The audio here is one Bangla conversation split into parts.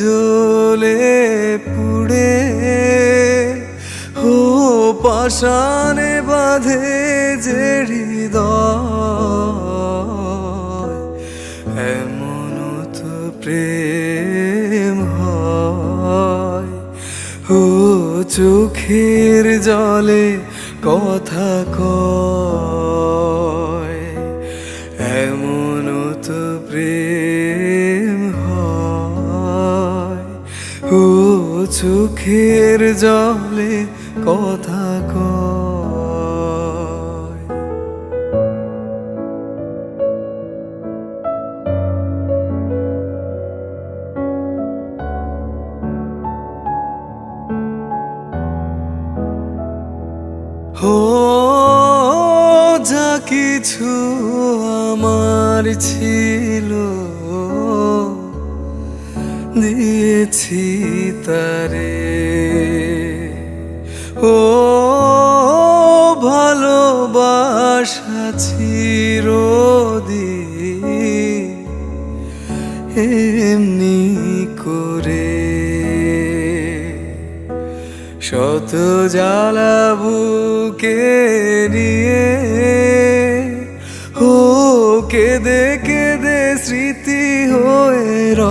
জ্বলে পুড়ে হো পাশানে বাঁধে যে হৃদয়, এমন তো প্রেম হয়। ও চোখের জলে কথা কয়। চোখের জলে কথা কয়। হো যা কিছু আমার ছিল দিয়েছি তারে। ও ভালোবাসা চিরদি এমনি করে। শত জ্বালা বুকে নিয়ে কেঁদে কেঁদে স্মৃতি হয়ে রয়।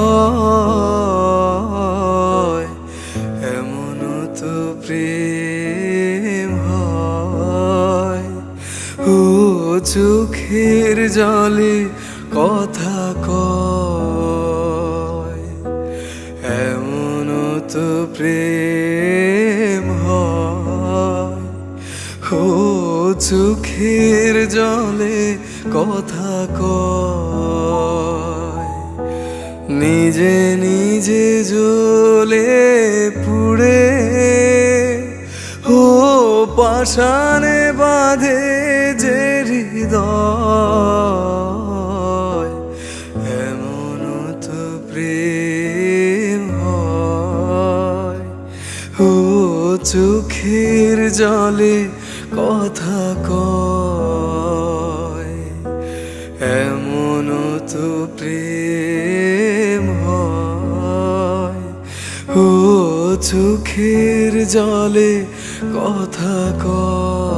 এমন তো প্রেম হয়। ও চোখের জলে কথা কয়। এমন তো প্রেম হয়। ও চোখের নিজে নিজে জ্বলে পুড়ে, ও পাশানে বাঁধে যে হৃদয়, এমন তো প্রেম ও চোখের জলে কথা কয় চোখের জলে কথা কয়।